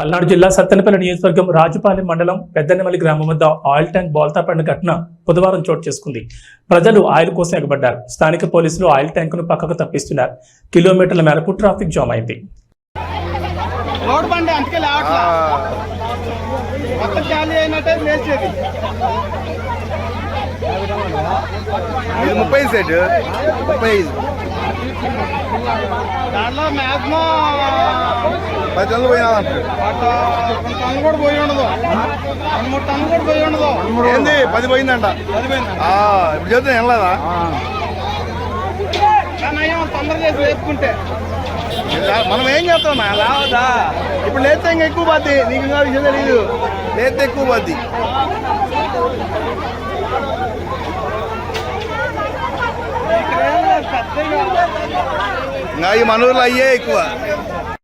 పల్నాడు జిల్లా సత్తెనపల్లి నియోజకవర్గం రాజుపాలెం మండలం పెద్దనమల్లి గ్రామం వద్ద ఆయిల్ ట్యాంక్ బోల్తా పడిన ఘటన బుధవారం చోటు చేసుకుంది. ప్రజలు ఆయిల్ కోసం ఎగబడ్డారు స్థానిక పోలీసులు ఆయిల్ ట్యాంకును పక్కకు తప్పిస్తున్నారు. కిలోమీటర్ల మేరకు ట్రాఫిక్ జామ్ అయింది. ముప్పై సెట్ ముప్పై ఐదు. దాంట్లో మ్యాక్సిమం పది టన్నులు పోయినా అంటారు రెండు టన్నులు కూడా పోయి ఉండదు. రెండు మూడు టన్నులు కూడా పోయి ఉండదు. ఏంది? పది పోయిందంట. ఆ, ఇప్పుడు చెప్తే కానీ అయ్యా తొందర చేసి వేసుకుంటే. మనం ఏం చేస్తాం? లావదా. ఇప్పుడు లేస్తే ఇంకా ఎక్కువ పోద్ది. నీకు ఇంకా విషయం తెలియదు లేస్తే ఎక్కువ పోద్ది. ఇక్కడ ఏం లేదు, పెద్దగా